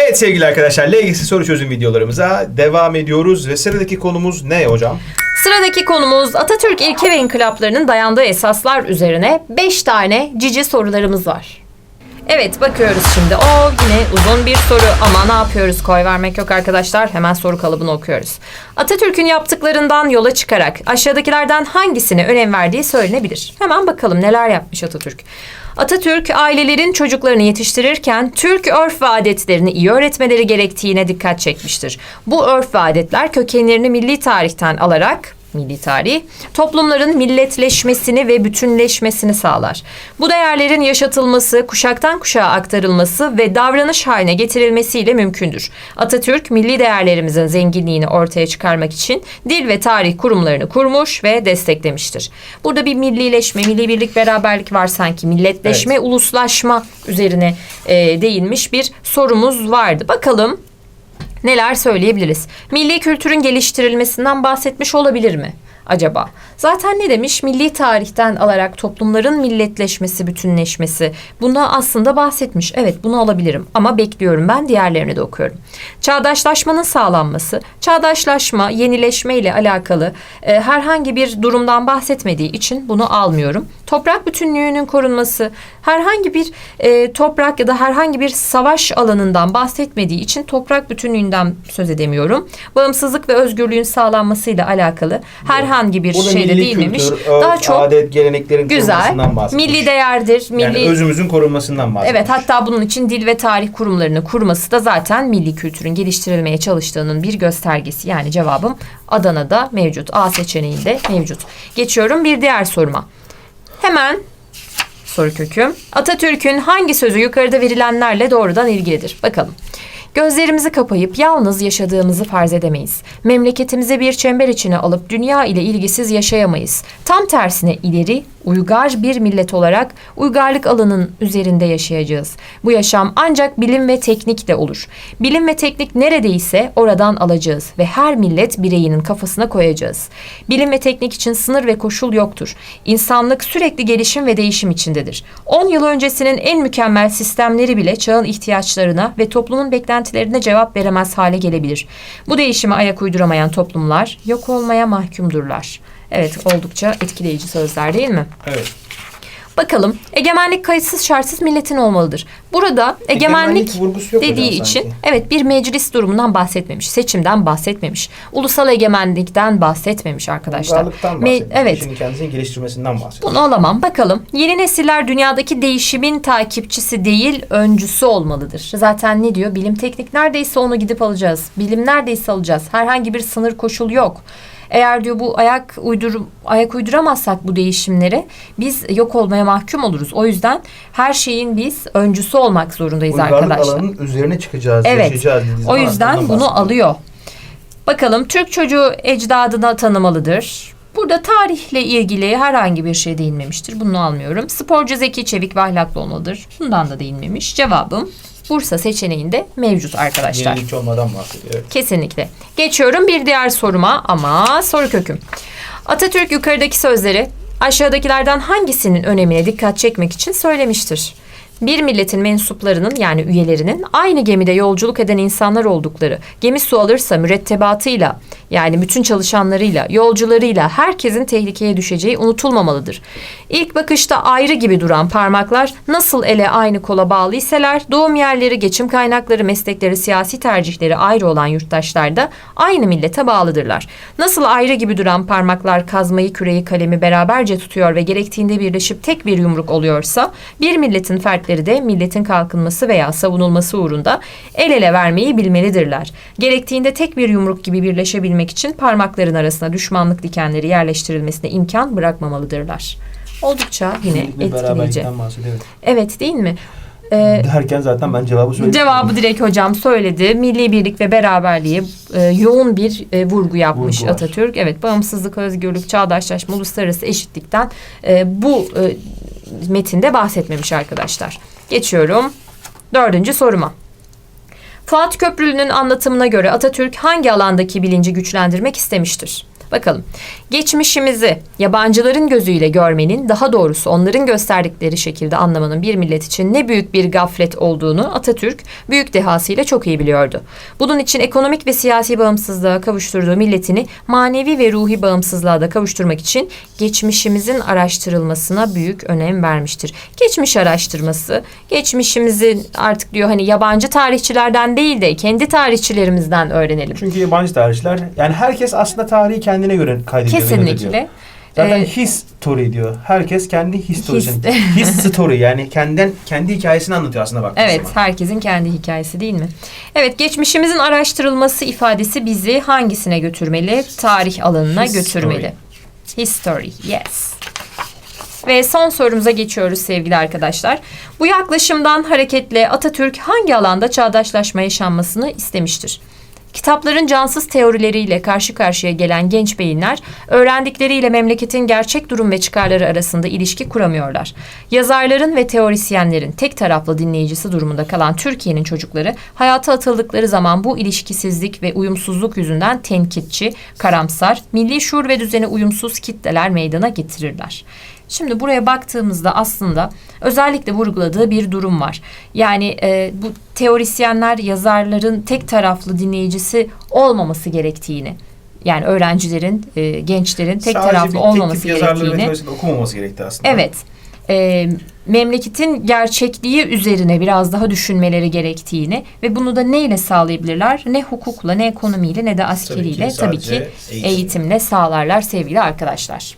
Evet sevgili arkadaşlar LGS soru çözüm videolarımıza devam ediyoruz ve sıradaki konumuz ne hocam? Sıradaki konumuz Atatürk ilke ve inkılaplarının dayandığı esaslar üzerine 5 tane cici sorularımız var. Evet bakıyoruz şimdi. O yine uzun bir soru ama ne yapıyoruz? Koy vermek yok arkadaşlar. Hemen soru kalıbını okuyoruz. Atatürk'ün yaptıklarından yola çıkarak aşağıdakilerden hangisine önem verdiği söylenebilir. Hemen bakalım neler yapmış Atatürk. Atatürk ailelerin çocuklarını yetiştirirken Türk örf ve adetlerini iyi öğretmeleri gerektiğine dikkat çekmiştir. Bu örf ve adetler kökenlerini milli tarihten alarak milli tarih, toplumların milletleşmesini ve bütünleşmesini sağlar. Bu değerlerin yaşatılması, kuşaktan kuşağa aktarılması ve davranış haline getirilmesiyle mümkündür. Atatürk, milli değerlerimizin zenginliğini ortaya çıkarmak için dil ve tarih kurumlarını kurmuş ve desteklemiştir. Burada bir millileşme, milli birlik, beraberlik var sanki. Milletleşme, uluslaşma üzerine e, değinmiş bir sorumuz vardı. Bakalım neler söyleyebiliriz? Milli kültürün geliştirilmesinden bahsetmiş olabilir mi? Acaba? Zaten ne demiş? Milli tarihten alarak toplumların milletleşmesi, bütünleşmesi. Buna aslında bahsetmiş. Evet bunu alabilirim ama bekliyorum ben diğerlerini de okuyorum. Çağdaşlaşmanın sağlanması. Çağdaşlaşma, yenileşme ile alakalı e, herhangi bir durumdan bahsetmediği için bunu almıyorum. Toprak bütünlüğünün korunması, herhangi bir e, toprak ya da herhangi bir savaş alanından bahsetmediği için toprak bütünlüğünden söz edemiyorum. Bağımsızlık ve özgürlüğün sağlanmasıyla alakalı herhangi bir Burada şeyde milli kültür, örf, Daha çok adet, geleneklerin güzel, milli değerdir, milli Yani özümüzün korunmasından bahsetmiş. Evet hatta bunun için dil ve tarih kurumlarını kurması da zaten milli kültürün geliştirilmeye çalıştığının bir göstergesi. Yani cevabım Adana'da mevcut. A seçeneğinde mevcut. Geçiyorum bir diğer soruma. Hemen soru köküm. Atatürk'ün hangi sözü yukarıda verilenlerle doğrudan ilgilidir? Bakalım. Gözlerimizi kapayıp yalnız yaşadığımızı farz edemeyiz. Memleketimizi bir çember içine alıp dünya ile ilgisiz yaşayamayız. Tam tersine ileri, uygar bir millet olarak uygarlık alanının üzerinde yaşayacağız. Bu yaşam ancak bilim ve teknikle olur. Bilim ve teknik neredeyse oradan alacağız ve her millet bireyinin kafasına koyacağız. Bilim ve teknik için sınır ve koşul yoktur. İnsanlık sürekli gelişim ve değişim içindedir. 10 yıl öncesinin en mükemmel sistemleri bile çağın ihtiyaçlarına ve toplumun beklentilerine cevap veremez hale gelebilir. Bu değişime ayak uyduramayan toplumlar yok olmaya mahkumdurlar. Evet oldukça etkileyici sözler değil mi? Evet. Bakalım egemenlik kayıtsız şartsız milletin olmalıdır. Burada egemenlik, Egemenlik vurgusu yok dediği için sanki. evet bir meclis durumundan bahsetmemiş, seçimden bahsetmemiş, ulusal egemenlikten bahsetmemiş arkadaşlar. Me- bahsetmiş. evet Kişinin kendisini geliştirmesinden bahsediyor. bunu alamam. Bakalım. Yeni nesiller dünyadaki değişimin takipçisi değil, öncüsü olmalıdır. Zaten ne diyor? Bilim teknik neredeyse onu gidip alacağız. Bilim neredeyse alacağız. Herhangi bir sınır koşul yok. Eğer diyor bu ayak uydur ayak uyduramazsak bu değişimlere biz yok olmaya mahkum oluruz. O yüzden her şeyin biz öncüsü olmak zorundayız Uygarlık arkadaşlar. alanının üzerine çıkacağız, Evet. yaşayacağız. O yüzden bunu alıyor. Bakalım Türk çocuğu ecdadına tanımalıdır. Burada tarihle ilgili herhangi bir şey değinmemiştir. Bunu almıyorum. Sporcu zeki, çevik ve ahlaklı olmalıdır. Bundan da değinmemiş. Cevabım Bursa seçeneğinde mevcut arkadaşlar. Yenilikçi olmadan bahsediyor. Evet. Kesinlikle. Geçiyorum bir diğer soruma ama soru köküm. Atatürk yukarıdaki sözleri aşağıdakilerden hangisinin önemine dikkat çekmek için söylemiştir? Bir milletin mensuplarının yani üyelerinin aynı gemide yolculuk eden insanlar oldukları, gemi su alırsa mürettebatıyla yani bütün çalışanlarıyla, yolcularıyla herkesin tehlikeye düşeceği unutulmamalıdır. İlk bakışta ayrı gibi duran parmaklar nasıl ele aynı kola bağlı iseler doğum yerleri, geçim kaynakları, meslekleri, siyasi tercihleri ayrı olan yurttaşlar da aynı millete bağlıdırlar. Nasıl ayrı gibi duran parmaklar kazmayı, küreği, kalemi beraberce tutuyor ve gerektiğinde birleşip tek bir yumruk oluyorsa bir milletin fertleri de milletin kalkınması veya savunulması uğrunda el ele vermeyi bilmelidirler. Gerektiğinde tek bir yumruk gibi birleşebilmek için parmakların arasına düşmanlık dikenleri yerleştirilmesine imkan bırakmamalıdırlar. Oldukça yine etkileyici. Evet. Evet değil mi? Ee, Derken zaten ben cevabı söyledim. Cevabı direkt hocam söyledi. Milli birlik ve beraberliğe e, yoğun bir e, vurgu yapmış Vurgu var. Atatürk. Evet bağımsızlık, özgürlük, çağdaşlaşma, uluslararası eşitlikten e, bu e, metinde bahsetmemiş arkadaşlar. Geçiyorum dördüncü soruma. Fuat Köprülü'nün anlatımına göre Atatürk hangi alandaki bilinci güçlendirmek istemiştir? Bakalım. Geçmişimizi yabancıların gözüyle görmenin, daha doğrusu onların gösterdikleri şekilde anlamanın bir millet için ne büyük bir gaflet olduğunu Atatürk büyük dehasıyla çok iyi biliyordu. Bunun için ekonomik ve siyasi bağımsızlığa kavuşturduğu milletini manevi ve ruhi bağımsızlığa da kavuşturmak için geçmişimizin araştırılmasına büyük önem vermiştir. Geçmiş araştırması, geçmişimizin artık diyor hani yabancı tarihçilerden değil de kendi tarihçilerimizden öğrenelim. Çünkü yabancı tarihçiler yani herkes aslında tarihi kendine göre kaydediyor. Kesinlikle. Zaten Ee, his story diyor. Herkes kendi historisini. His- His, story yani kendinden kendi hikayesini anlatıyor aslında bak. Evet, herkesin kendi hikayesi değil mi? Evet, geçmişimizin araştırılması ifadesi bizi hangisine götürmeli? Tarih alanına History. götürmeli. History, yes. Ve son sorumuza geçiyoruz sevgili arkadaşlar. Bu yaklaşımdan hareketle Atatürk hangi alanda çağdaşlaşma yaşanmasını istemiştir? Kitapların cansız teorileriyle karşı karşıya gelen genç beyinler, öğrendikleriyle memleketin gerçek durum ve çıkarları arasında ilişki kuramıyorlar. Yazarların ve teorisyenlerin tek taraflı dinleyicisi durumunda kalan Türkiye'nin çocukları, hayata atıldıkları zaman bu ilişkisizlik ve uyumsuzluk yüzünden tenkitçi, karamsar, milli şuur ve düzene uyumsuz kitleler meydana getirirler. Şimdi buraya baktığımızda aslında özellikle vurguladığı bir durum var. Yani e, bu teorisyenler yazarların tek taraflı dinleyicisi olmaması gerektiğini, yani öğrencilerin, e, gençlerin tek Sadece taraflı bir olmaması tek gerektiğini. okumaması gerekti aslında. Evet. E, memleketin gerçekliği üzerine biraz daha düşünmeleri gerektiğini ve bunu da neyle sağlayabilirler? Ne hukukla, ne ekonomiyle, ne de askeriyle tabii ki, sadece eğitim. eğitimle sağlarlar sevgili arkadaşlar.